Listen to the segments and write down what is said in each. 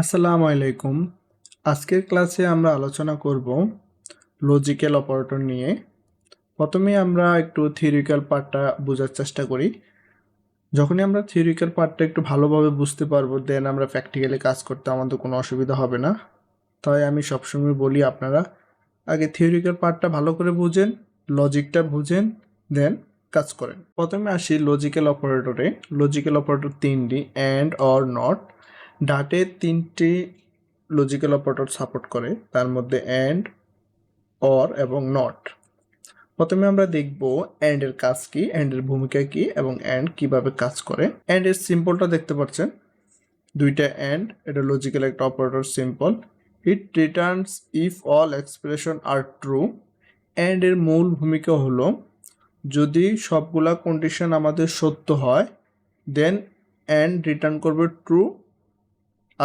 আসসালামু আলাইকুম। আজকের ক্লাসে আমরা আলোচনা করব লজিক্যাল অপারেটর নিয়ে। প্রথমে আমরা একটু থিওরিক্যাল পার্টটা বোঝার চেষ্টা করি। যখনই আমরা থিওরিক্যাল পার্টটা একটু ভালোভাবে বুঝতে পারব দেন আমরা প্র্যাকটিক্যালি কাজ করতে আমাদের কোনো অসুবিধা হবে না। তাই আমি সবসময় বলি আপনারা আগে থিওরিক্যাল পার্টটা ভালো করে বুঝেন লজিকটা বুঝেন দেন কাজ করেন। প্রথমে আসি লজিক্যাল অপারেটরে লজিক্যাল অপারেটর তিনটি অ্যান্ড অর নট ডাটে তিনটি লজিক্যাল অপারেটর সাপোর্ট করে, তার মধ্যে অ্যান্ড অর এবং নট প্রথমে আমরা দেখব অ্যান্ড এর কাজ কি অ্যান্ড এর ভূমিকা কি এবং অ্যান্ড কীভাবে কাজ করে। অ্যান্ড এর সিম্পলটা দেখতে পাচ্ছেন। দুইটা অ্যান্ড এটা লজিক্যাল একটা operator simple it returns if all expression are true and এর মূল ভূমিকা হলো, যদি সবগুলা কন্ডিশন আমাদের সত্য হয় দেন অ্যান্ড রিটার্ন করবে ট্রু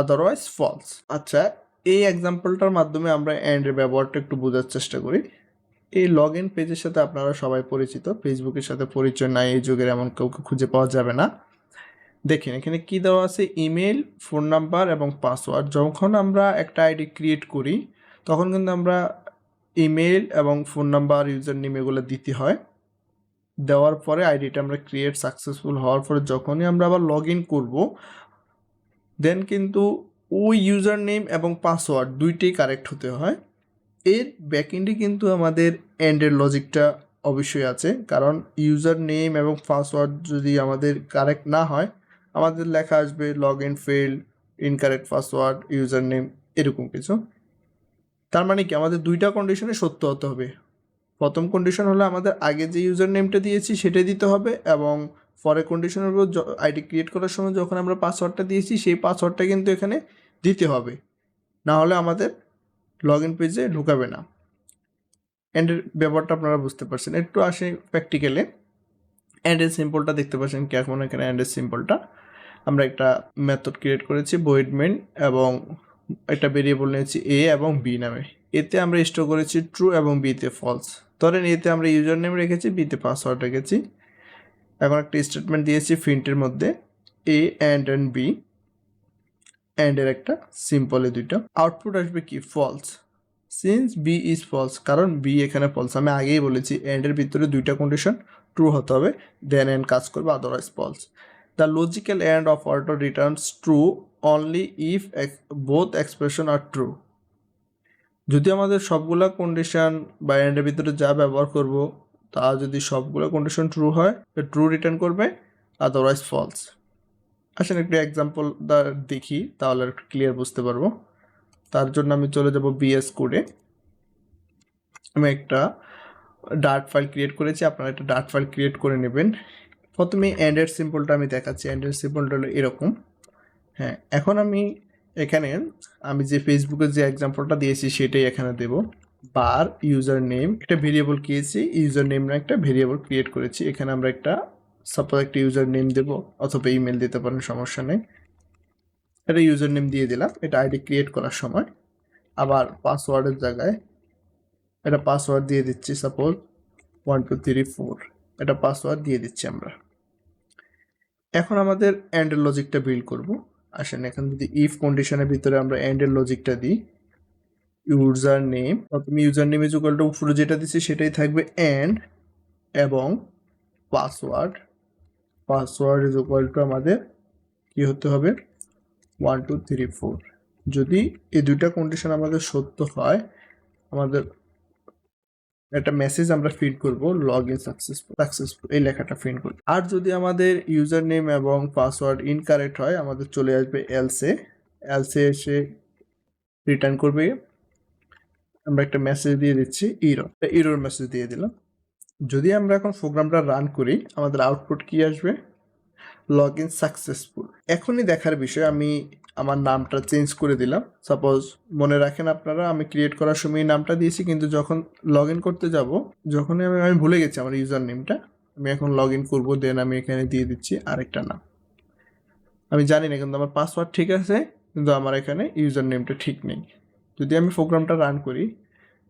আদারওয়াইজ ফলস আচ্ছা এই এক্সাম্পলটার মাধ্যমে আমরা অ্যান্ডের ব্যবহারটা একটু বোঝার চেষ্টা করি। এই লগ ইন পেজের সাথে আপনারা সবাই পরিচিত ফেসবুকের সাথে পরিচয় নাই, এই যুগের এমন কাউকে খুঁজে পাওয়া যাবে না। দেখেন, এখানে কি দেওয়া আছে? ইমেল ফোন নাম্বার এবং পাসওয়ার্ড যখন আমরা একটা আইডি ক্রিয়েট করি, তখন কিন্তু আমরা ইমেল এবং ফোন নাম্বার ইউজার নেম এগুলো দিতে হয়। দেওয়ার পরে আইডিটা আমরা ক্রিয়েট সাকসেসফুল হওয়ার পরে যখনই আমরা আবার লগ ইন করব দেন কিন্তু ওই ইউজার নেম এবং পাসওয়ার্ড দুইটাই কারেক্ট হতে হয়। এর ব্যাকএন্ডে কিন্তু আমাদের অ্যান্ডের লজিকটা অবশ্যই আছে। কারণ ইউজার নেম এবং পাসওয়ার্ড যদি আমাদের কারেক্ট না হয়, আমাদের লেখা আসবে log in failed incorrect password user name এরকম কিছু। তার মানে কি? আমাদের দুইটা কন্ডিশনে সত্য হতে হবে। প্রথম কন্ডিশন হলো আমাদের আগে যে ইউজার নেমটা দিয়েছি সেটাই দিতে হবে এবং ফরে কন্ডিশনের উপর আইডি ক্রিয়েট করার সময় যখন আমরা পাসওয়ার্ডটা দিয়েছি, সেই পাসওয়ার্ডটা কিন্তু এখানে দিতে হবে। না হলে আমাদের লগ ইন পেজে ঢুকাবে না। অ্যান্ডের ব্যাপারটা আপনারা বুঝতে পারছেন। একটু আসে প্র্যাকটিক্যালে অ্যান্ডের সিম্পলটা দেখতে পাচ্ছেন কেমন এখানে অ্যান্ডের সিম্পলটা আমরা একটা মেথড ক্রিয়েট করেছি বয়েডমেন এবং একটা ভেরিয়েবল নিয়েছি এ এবং বি নামে। এতে আমরা স্টোর করেছি ট্রু এবং বিতে ফলস ধরেন এতে আমরা ইউজার নেম রেখেছি বিতে পাসওয়ার্ড রেখেছি। এখন একটা স্টেটমেন্ট দিয়েছি ফিন্টের মধ্যে এ অ্যান্ড অ্যান্ড বি অ্যান্ডের একটা সিম্পল সিম্পলে দুইটা। আউটপুট আসবে কি? False since B is false কারণ বি এখানে ফলস আমি আগেই বলেছি অ্যান্ডের ভিতরে দুইটা কন্ডিশন ট্রু হতে হবে দেন অ্যান্ড কাজ করবে otherwise false the logical and of order returns true only if both expression are true যদি আমাদের সবগুলা কন্ডিশন বা অ্যান্ডের ভিতরে যা ব্যবহার করব তা যদি সবগুলো কন্ডিশন ট্রু হয় ট্রু রিটার্ন করবে আদারওয়াইজ ফলস আসেন একটু এক্সাম্পল দেখি, তাহলে একটু ক্লিয়ার বুঝতে পারব। তার জন্য আমি চলে যাব বিএস কোডে আমি একটা ডার্ট ফাইল ক্রিয়েট করেছি, আপনারা একটা ডার্ট ফাইল ক্রিয়েট করে নেবেন। প্রথমে অ্যান্ড্রয়েড সিম্পলটা আমি দেখাচ্ছি অ্যান্ড্রয়েড সিম্পলটা হলো এরকম। হ্যাঁ এখন আমি এখানে, আমি যে ফেসবুকে যে এক্সাম্পলটা দিয়েছি, সেটাই এখানে দেব। বার ইউজার নেম একটা ভেরিয়েবল কিয়েছি ইউজার নেম না একটা ভেরিয়েবল ক্রিয়েট করেছি। এখানে আমরা একটা সাপোজ একটা ইউজার নেম দেবো, অথবা ইমেল দিতে পারেন, সমস্যা নেই। এটা ইউজার নেম দিয়ে দিলাম, এটা আইডি ক্রিয়েট করার সময়। আবার পাসওয়ার্ডের জায়গায় এটা পাসওয়ার্ড দিয়ে দিচ্ছি suppose one two three four এটা পাসওয়ার্ড দিয়ে দিচ্ছি আমরা। এখন আমাদের অ্যান্ডের লজিকটা বিল্ড করব। আসেন, এখন যদি ইফ কন্ডিশনের ভিতরে আমরা অ্যান্ডের লজিকটা দিই ইউজার নেম প্রথমে user name is equal to উপরে যেটা দিচ্ছি সেটাই থাকবে অ্যান্ড এবং password password is equal to আমাদের কি হতে হবে? ওয়ান টু থ্রি ফোর যদি এই দুইটা কন্ডিশন আমাদের সত্য হয়, আমাদের একটা মেসেজ আমরা ফিড করব লগ ইন সাকসেসফুল সাকসেসফুল এই লেখাটা ফিড করব। আর যদি আমাদের ইউজার নেম এবং পাসওয়ার্ড ইনকারেক্ট হয়, আমাদের চলে আসবে এলসে এলসে এসে রিটার্ন করবে। আমরা একটা মেসেজ দিয়ে দিচ্ছি ইরো ইরোর মেসেজ দিয়ে দিলাম। যদি আমরা এখন প্রোগ্রামটা রান করি, আমাদের আউটপুট কি আসবে? লগ ইন সাকসেসফুল এখনই দেখার বিষয়, আমি আমার নামটা চেঞ্জ করে দিলাম। সাপোজ মনে রাখেন আপনারা, আমি ক্রিয়েট করার সময় নামটা দিয়েছি, কিন্তু যখন লগ ইন করতে যাব, যখনই আমি আমি ভুলে গেছি আমার ইউজার নেমটা আমি এখন লগ ইন করব দেন আমি এখানে দিয়ে দিচ্ছি আরেকটা নাম। আমি জানি না, কিন্তু আমার পাসওয়ার্ড ঠিক আছে, কিন্তু আমার এখানে ইউজার নেমটা ঠিক নেই। যদি আমি প্রোগ্রামটা রান করি,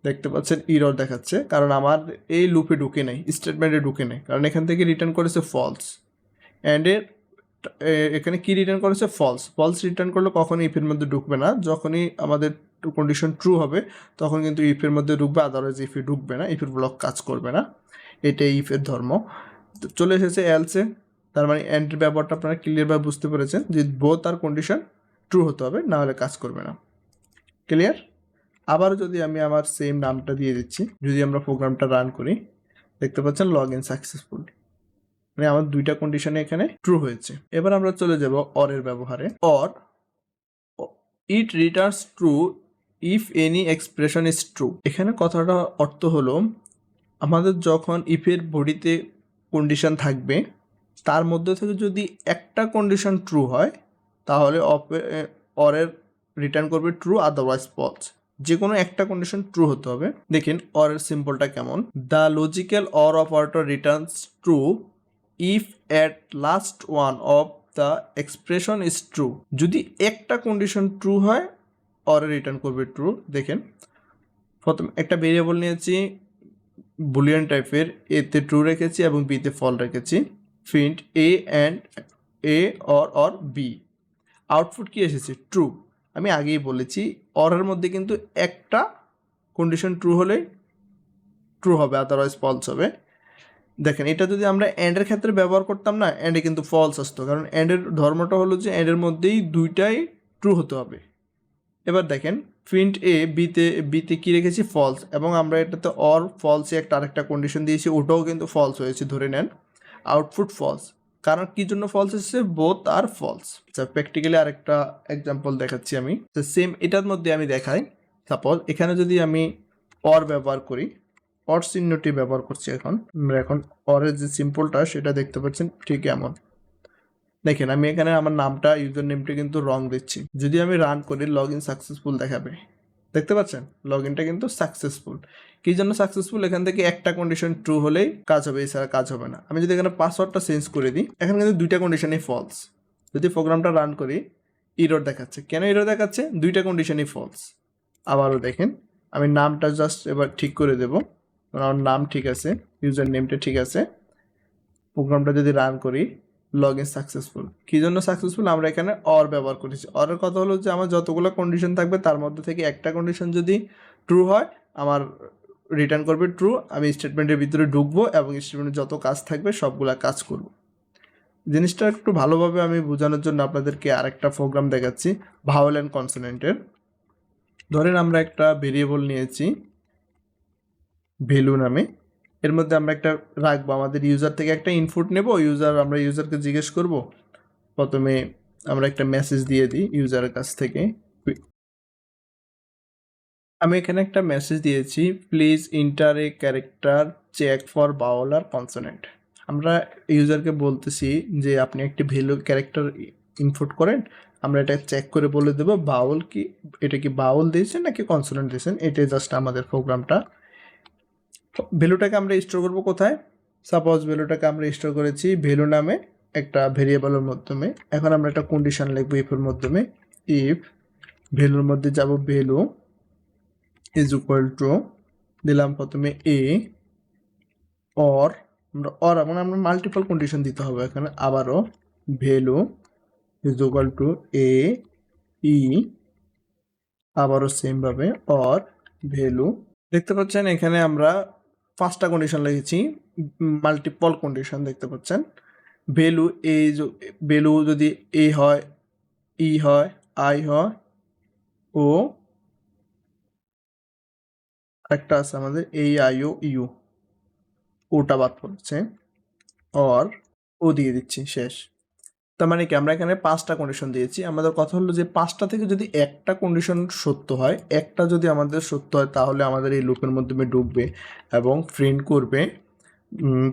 দেখতে পাচ্ছেন ইরর দেখাচ্ছে, কারণ আমার এই লুপে ঢুকে নেই স্টেটমেন্টে ঢুকে নেই, কারণ এখান থেকে রিটার্ন করেছে ফলস অ্যান্ড এর এখানে কি রিটার্ন করেছে? ফলস ফলস রিটার্ন করলে কখনই ইফের মধ্যে ঢুকবে না, যখনই আমাদের কন্ডিশন ট্রু হবে, তখন কিন্তু ইফের মধ্যে ঢুকবে আদারওয়াইজ ইফে ঢুকবে না ইফের ব্লক কাজ করবে না। এটাই ইফের ধর্ম। চলে এসেছে এলসে তার মানে অ্যান্ডের ব্যাপারটা আপনারা ক্লিয়ারভাবে বুঝতে পেরেছেন যে বোথ আর কন্ডিশন ট্রু হতে হবে, না হলে কাজ করবে না। ক্লিয়ার আবার যদি আমি আমার সেম নামটা দিয়ে দিচ্ছি, যদি আমরা প্রোগ্রামটা রান করি, দেখতে পাচ্ছেন লগ ইন সাকসেসফুল মানে আমার দুইটা কন্ডিশনে এখানে ট্রু হয়েছে। এবার আমরা চলে যাব অরের ব্যবহারে। Or it returns true if any expression is true এখানে কথাটা অর্থ হলো, আমাদের যখন ইফের বডিতে কন্ডিশন থাকবে, তার মধ্যে থেকে যদি একটা কন্ডিশন ট্রু হয়, তাহলে অপে অরের রিটার্ন করবে ট্রু আদারওয়াইজ ফলস যে কোনো একটা কন্ডিশন ট্রু হতে হবে। দেখেন অরের সিম্পলটা কেমন? The logical or operator returns true if at last one of the expression is true যদি একটা কন্ডিশন ট্রু হয় অরে রিটার্ন করবে ট্রু দেখেন, প্রথম একটা ভেরিয়েবল নিয়েছি বুলিয়ান টাইপের এতে ট্রু রেখেছি এবং বিতে ফল রেখেছি। ফিন্ট A and A or or B output কি এসেছে? ট্রু আমি আগেই বলেছি, অরের মধ্যে কিন্তু একটা কন্ডিশন ট্রু হলে ট্রু হবে আদারওয়াইজ ফলস হবে। দেখেন, এটা যদি আমরা অ্যান্ডের ক্ষেত্রে ব্যবহার করতাম না অ্যান্ডে কিন্তু ফলস আসতো, কারণ অ্যান্ডের ধর্মটা হলো যে অ্যান্ডের মধ্যেই দুইটাই ট্রু হতে হবে। এবার দেখেন প্রিন্ট এ বিতে বিতে কী রেখেছি? ফলস এবং আমরা এটাতে অর ফলসে একটা আরেকটা কন্ডিশন দিয়েছি, ওটাও কিন্তু ফলস হয়েছে, ধরে নেন। আউটপুট ফলস কারণ কি জন্য ফলস এসেছে? বোথ আর ফলস প্র্যাকটিক্যালি আরেকটা এক্সাম্পল দেখাচ্ছি আমি। তো সেম এটার মধ্যে আমি দেখাই। সাপোজ এখানে যদি আমি অর ব্যবহার করি অর চিহ্নটি ব্যবহার করছি এখন, আমরা এখন অরের যে সিম্পলটা সেটা দেখতে পাচ্ছেন ঠিক এমন। দেখেন, আমি এখানে আমার নামটা ইউজার নেমটি কিন্তু রং দিচ্ছি। যদি আমি রান করি লগ ইন সাকসেসফুল দেখাবে। দেখতে পাচ্ছেন? লগ ইনটা কিন্তু সাকসেসফুল কি জন্য সাকসেসফুল এখান থেকে একটা কন্ডিশন ট্রু হলেই কাজ হবে, এছাড়া কাজ হবে না। আমি যদি এখানে পাসওয়ার্ডটা চেঞ্জ করে দিই, এখানে কিন্তু দুইটা কন্ডিশনই ফলস যদি প্রোগ্রামটা রান করি ইরোর দেখাচ্ছে। কেন ইরোর দেখাচ্ছে? দুইটা কন্ডিশনই ফলস আবারও দেখেন, আমি নামটা জাস্ট এবার ঠিক করে দেব। আমার নাম ঠিক আছে ইউজার নেমটা ঠিক আছে। প্রোগ্রামটা যদি রান করি লগ সাকসেসফুল কী জন্য সাকসেসফুল আমরা এখানে অর ব্যবহার করেছি। অরের কথা হলো যে আমার যতগুলো কন্ডিশন থাকবে, তার মধ্যে থেকে একটা কন্ডিশন যদি ট্রু হয়, আমার রিটার্ন করবে ট্রু আমি স্টেটমেন্টের ভিতরে ঢুকবো এবং স্টেটমেন্টের যত কাজ থাকবে, সবগুলা কাজ করব। জিনিসটা একটু ভালোভাবে আমি বোঝানোর জন্য আপনাদেরকে আরেকটা প্রোগ্রাম দেখাচ্ছি ভাওয়েল অ্যান্ড কনসোনেন্টের ধরেন আমরা একটা ভেরিয়েবল নিয়েছি ভ্যালু নামে। এর মধ্যে আমরা একটা রাখব। আমাদের ইউজার থেকে একটা ইনপুট নেব ইউজার আমরা ইউজারকে জিজ্ঞেস করব। প্রথমে আমরা একটা মেসেজ দিয়ে দিই ইউজারের কাছ থেকে। আমি এখানে একটা মেসেজ দিয়েছি please enter a character check for vowel or consonant আমরা ইউজারকে বলতেছি যে, আপনি একটি ভ্যালু ক্যারেক্টার ইনপুট করেন, আমরা এটা চেক করে বলে দেবো বাউল কি, এটা কি বাউল দিয়েছেন নাকি কনসোনেন্ট দিয়েছেন? এটাই জাস্ট আমাদের প্রোগ্রামটা ভ্যালুটাকে আমরা স্টোর করব কোথায়? সাপোজ ভ্যালুটাকে আমরা স্টোর করেছি ভ্যালু নামে একটা ভেরিয়েবলের মাধ্যমে। এখন আমরা একটা কন্ডিশন লিখব ইফের মাধ্যমে। ইফ ভ্যালুর মধ্যে যাব ভ্যালু ইজ ইকুয়াল টু দিলাম প্রথমে এ অর আমরা অর মানে আমরা মাল্টিপল কন্ডিশন দিতে হবে এখানে। আবারও value is equal to A E আবারও সেমভাবে অর ভ্যালু। দেখতে পাচ্ছেন এখানে আমরা পাঁচটা কন্ডিশন লিখেছি মাল্টিপল কন্ডিশন দেখতে পাচ্ছেন। ভ্যালু এ ভ্যালু যদি এ হয় ই হয় আই হয় ও একটা আছে আমাদের এই আই ও ইউ ওটা বাদ পড়ছে। অর ও দিয়ে দিচ্ছি, শেষ। তার মানে কি? আমরা এখানে পাঁচটা কন্ডিশন দিয়েছি। আমাদের কথা হলো যে পাঁচটা থেকে যদি একটা কন্ডিশন সত্য হয়, একটা যদি আমাদের সত্য হয়, তাহলে আমাদের এই লুপের মাধ্যমে ঢুকবে এবং ফ্রেন্ড করবে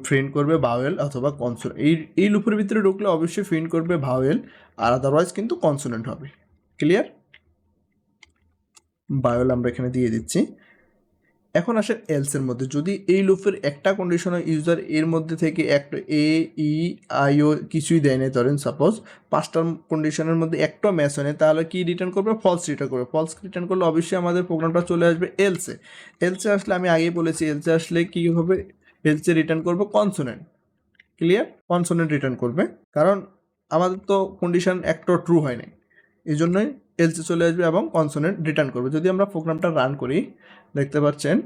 ফ্রেন্ড করবে ভাওয়েল অথবা কনসোনেন্ট এই এই লুপের ভিতরে ঢুকলে অবশ্যই ফ্রেন্ড করবে ভাওয়েল আর আদারওয়াইজ কিন্তু কনসোনেন্ট হবে। ক্লিয়ার ভাওয়েল আমরা এখানে দিয়ে দিচ্ছি। এখন আসেন এলসের মধ্যে। যদি এই লুপের একটা কন্ডিশন ইউজার এর মধ্যে থেকে একটা এ ই আই ও কিছুই দেয় না ধরেন সাপোজ পাঁচটা কন্ডিশনের মধ্যে একটা ম্যাচ হয় তাহলে কি রিটার্ন করবে? ফলস রিটার্ন করবে। ফলস রিটার্ন করলে অবশ্যই আমাদের প্রোগ্রামটা চলে আসবে এলসে এলসে আসলে আমি আগেই বলেছি এলসে আসলে কী হবে? এলসে রিটার্ন করবে কনসোনেন্ট ক্লিয়ার কনসোনেন্ট রিটার্ন করবে। কারণ আমাদের তো কন্ডিশন একটা ট্রু হয় নাই। এই জন্যই এলসি চলে আসবে এবং কনসোনেন্ট রিটার্ন করবে। যদি আমরা প্রোগ্রামটা রান করি, দেখতে পাচ্ছেন,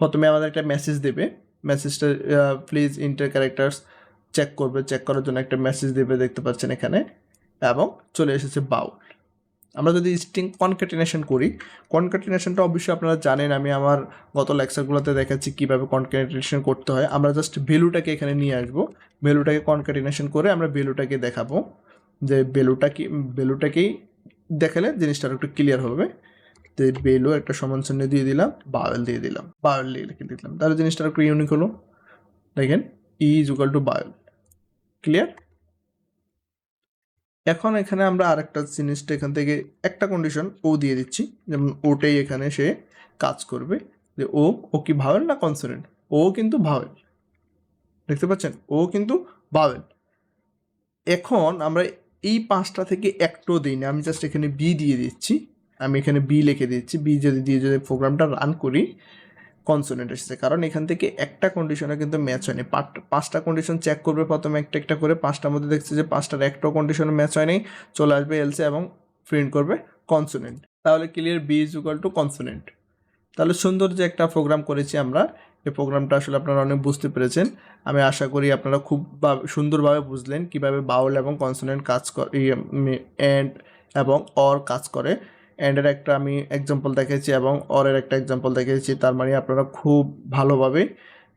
প্রথমে আমাদের একটা মেসেজ দেবে। মেসেজটা প্লিজ ইন্টার ক্যারেক্টার্স চেক করবে। চেক করার জন্য একটা মেসেজ দেবে দেখতে পাচ্ছেন এখানে। এবং চলে এসেছে বাউল আমরা যদি স্ট্রিং কনকাটিনেশন করি কনকাটিনেশনটা অবশ্যই আপনারা জানেন, আমি আমার গত লেকচারগুলোতে দেখাচ্ছি কীভাবে কনকাটিনেশন করতে হয়। আমরা জাস্ট ভ্যালুটাকে এখানে নিয়ে আসব। ভ্যালুটাকে কনকাটিনেশন করে আমরা ভ্যালুটাকে দেখাবো। যে ভ্যালুটা কি ভ্যালুটাকেই দেখালে জিনিসটা একটু ক্লিয়ার হবে। তো ভ্যালু একটা সমান চিহ্ন দিয়ে দিলাম বাওয়েল দিয়ে দিলাম। বাওয়েল দিয়ে লিখে দিলাম। তাহলে জিনিসটা একটু ইউনিক হলো। দেখেন E is equal to vowel clear এখন এখানে আমরা আরেকটা জিনিসটা এখান থেকে, একটা কন্ডিশন ও দিয়ে দিচ্ছি। যেমন ওটাই এখানে সে কাজ করবে। যে ও ও কি ভাওয়েল না কনসোনেন্ট ও কিন্তু ভাওয়েল। দেখতে পাচ্ছেন? ও কিন্তু ভাওয়েল। এখন আমরা এই পাঁচটা থেকে একটাও দিই না আমি জাস্ট এখানে বি দিয়ে দিচ্ছি। আমি এখানে বি লিখে দিচ্ছি। বি যদি দিয়ে যদি প্রোগ্রামটা রান করি কনসোনেন্ট এসেছে কারণ এখান থেকে একটা কন্ডিশনে কিন্তু ম্যাচ হয়নি। পাঁচ- পাঁচটা কন্ডিশন চেক করবে প্রথমে একটা একটা করে। পাঁচটার মধ্যে দেখছে যে পাঁচটার একটাও কন্ডিশনে ম্যাচ হয় হয়নি। চলে আসবে এলসে এবং প্রিন্ট করবে কনসোনেন্ট তাহলে clear B is equal to consonant তাহলে সুন্দর যে একটা প্রোগ্রাম করেছি আমরা। এই প্রোগ্রামটা আসলে আপনারা অনেক বুঝতে পেরেছেন। আমি আশা করি আপনারা খুব সুন্দরভাবে বুঝলেন কীভাবে বাউল এবং কনসোনেন্ট কাজ করে অ্যান্ড এবং অর কাজ করে। অ্যান্ডের একটা আমি এক্সাম্পল দেখেছি এবং অরের একটা এক্সাম্পল দেখেছি তার মানে আপনারা খুব ভালোভাবে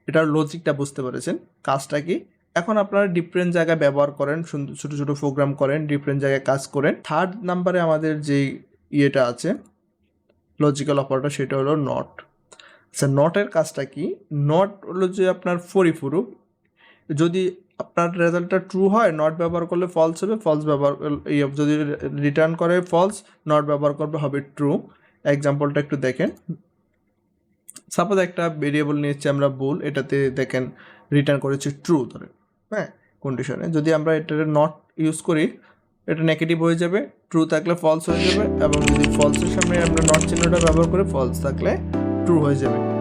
এটার লজিকটা বুঝতে পেরেছেন। কাজটা কি? এখন আপনারা ডিফারেন্ট জায়গায় ব্যবহার করেন ছোটো ছোটো প্রোগ্রাম করেন ডিফারেন্ট জায়গায় কাজ করেন। থার্ড নাম্বারে আমাদের যে ইয়েটা আছে লজিক্যাল অপারেটর সেটা হলো নট আচ্ছা নটের কাজটা কি? নট হলো যে আপনার পরিপূরক যদি আপনার রেজাল্টটা ট্রু হয় নট ব্যবহার করলে ফলস হবে ফলস ব্যবহার ইয়ে, যদি রিটার্ন করে ফলস নট ব্যবহার করবে হবে ট্রু এক্সাম্পলটা একটু দেখেন। সাপোজ একটা ভেরিয়েবল নিয়েছি আমরা ভুল এটাতে দেখেন রিটার্ন করেছি ট্রু ধরে হ্যাঁ? কন্ডিশনে যদি আমরা এটা নট ইউজ করি এটা নেগেটিভ হয়ে যাবে ট্রু থাকলে ফলস হয়ে যাবে এবং যদি ফলসের সামনে আমরা নট চিহ্নটা ব্যবহার করে ফলস থাকলে ট্রু হয়ে যাবে।